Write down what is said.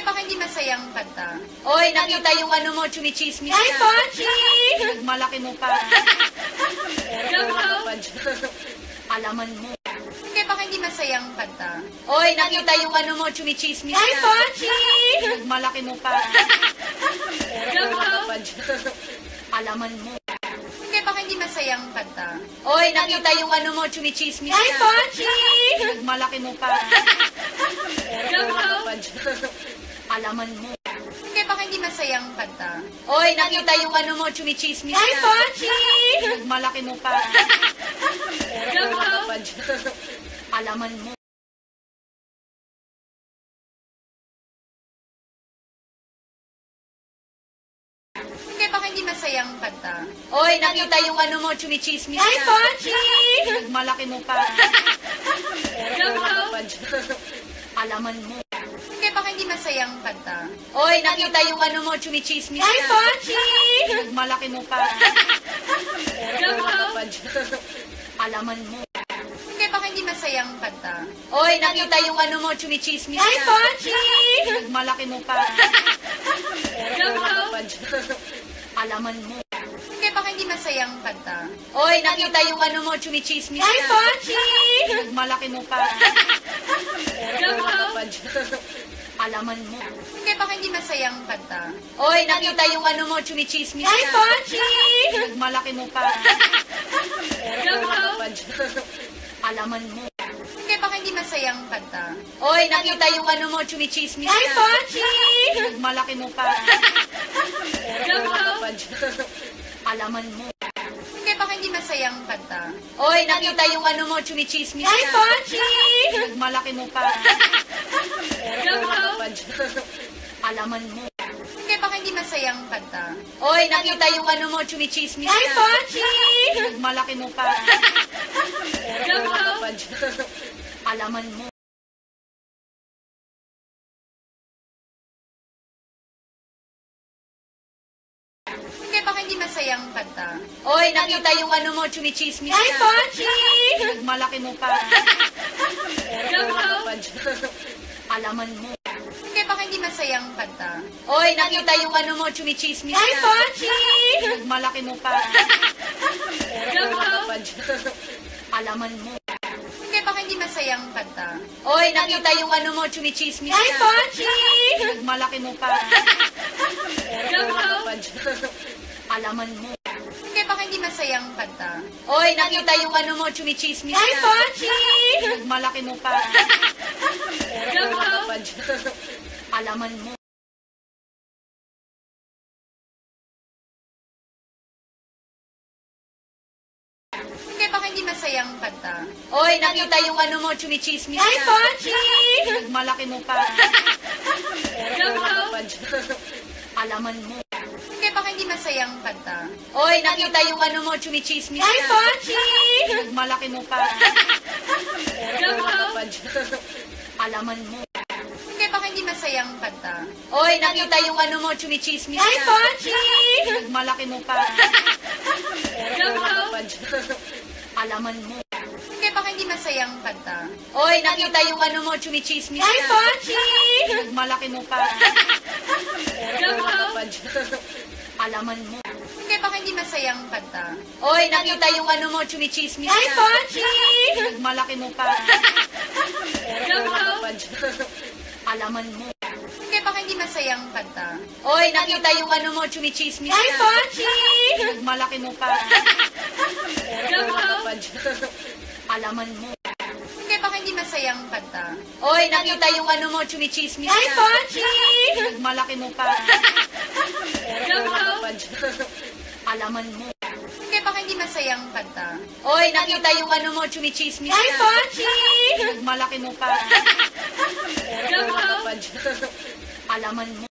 Hindi, baka hindi masayang kanta. Oy, nakita yung ano mo, chumichismis Ay. Pochi! Malaki mo pa. Alaman mo. Hindi, baka hindi masayang kanta. Oy, nakita yung ano mo, chumichismis Ay. Pochi! Malaki mo pa. Alaman mo. Hindi, baka hindi masayang kanta. Oy, nakita yung ano mo, chumichismis Ay. Pochi! Malaki mo pa. Joke lang. Alaman mo. Hindi, baka hindi masayang kanta. Oy, nakita yung ano mo, chumichismis Ay. Pochi! Malaki mo pa. Lang. Alaman mo. Hindi, baka hindi masayang kanta. Oy, nakita yung ano mo, chumichismis Ay. Pochi! Malaki mo pa. Lang. Alaman mo. Masayang kanta. Oy, nakita yung ano mo, chumichismis Ay, ka. Pochi! Malaki mo pa. Alaman mo. Hindi, baka hindi masayang kanta. Oy, nakita yung ano mo, chumichismis Ay, ka. Pochi! Malaki mo pa. Alaman mo. Hindi, baka hindi masayang kanta. Oy, nakita yung ano mo, chumichismis Ay, ka. Pochi! Malaki mo pa. Joke lang. Alaman mo. Hindi, baka hindi masayang kanta. Oy, nakita yung ano mo, chumichismis Ay, ka. Pochi! Malaki mo pa. Alaman mo. Hindi, baka hindi masayang kanta. Oy, nakita yung ano mo, chumichismis Ay, ka. Pochi! Malaki mo pa. Alaman mo. Hindi, baka hindi masayang kanta. Oy, nakita yung ano mo, chumichismis Ay, ka. Pochi! Malaki mo pa. Joke lang. Alaman mo. Hindi, baka hindi masayang kanta. Oy, nakita yung ano mo, chumichismis Ay, ka. Pochi! Malaki mo pa. Alaman mo. Hindi, baka hindi masayang kanta. Oy, nakita yung ano mo, chumichismis Ay, ka. Pochi! Malaki mo pa. Alaman mo. Masayang kanta. Oy, nakita yung ano mo, chumichismis Ay, ka. Pochi! Malaki mo pa. Alaman mo. Hindi, baka hindi masayang kanta. Oy, nakita yung ano mo, chumichismis Ay, ka. Pochi! Malaki mo pa. Alaman mo. Hindi, baka hindi masayang kanta. Oy, nakita yung ano mo, chumichismis Ay, ka. Pochi! Malaki mo pa. Joke lang. Alaman mo. Hindi, baka hindi masayang kanta. Oy, nakita yung ano mo, chumichismis Ay, ka. Pochi! Malaki mo pa. Alaman mo. Hindi, baka hindi masayang kanta. Oy, nakita yung ano mo, chumichismis Ay, ka. Pochi! Malaki mo pa. Alaman mo. Masayang kanta. Oy, nakita yung ano mo, chumichismis Ay, ka. Pochi! Malaki mo pa. Alaman mo. Hindi, baka hindi masayang kanta. Oy, nakita yung ano mo, chumichismis Ay, ka. Pochi! Malaki mo pa. Alaman mo. Hindi, baka hindi masayang kanta. Oy, nakita yung ano mo, chumichismis Ay, ka. Pochi! Malaki mo pa. Joke lang. Alaman mo. Hindi, baka hindi masayang kanta. Oy, nakita yung ano mo, chumichismis Ay. Pochi! Malaki mo pa. Alaman mo. Hindi, baka hindi masayang kanta. Oy, nakita yung ano mo, chumichismis Ay. Pochi! Malaki mo pa. Alaman mo. Hindi, baka hindi masayang kanta. Oy, nakita yung ano mo, chumichismis Ay. Pochi! Malaki mo pa. Alaman mo.